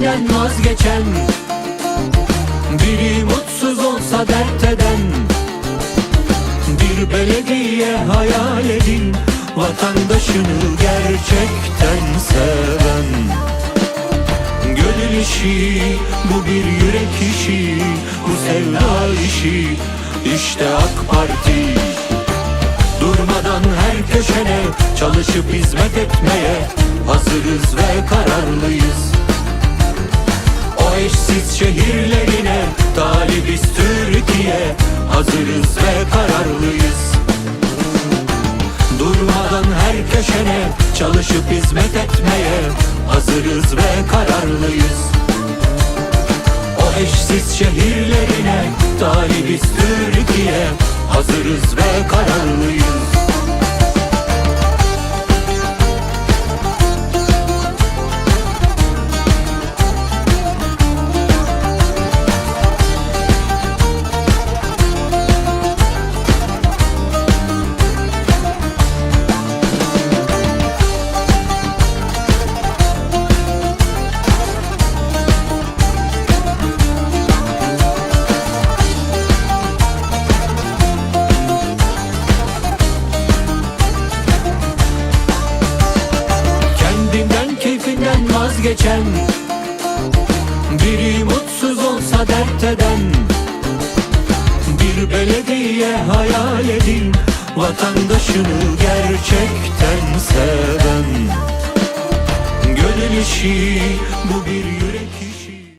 keyfinden vazgeçen Biri mutsuz olsa dert eden Bir belediye hayal edin Vatandaşını gerçekten seven. Gönül işi, bu bir yürek işi Bu sevda işi, işte AK Parti. Durmadan her köşene çalışıp hizmet etmeye Hazırız ve kararlıyız şehirlerine talibiz Türkiye Hazırız ve kararlıyız. Durmadan her köşene çalışıp hizmet etmeye Hazırız ve kararlıyız. O eşsiz şehirlerine talibiz Türkiye Hazırız ve kararlıyız vazgeçen Biri mutsuz olsa dert eden Bir belediye hayal edin Vatandaşını gerçekten seven. Gönül işi bu bir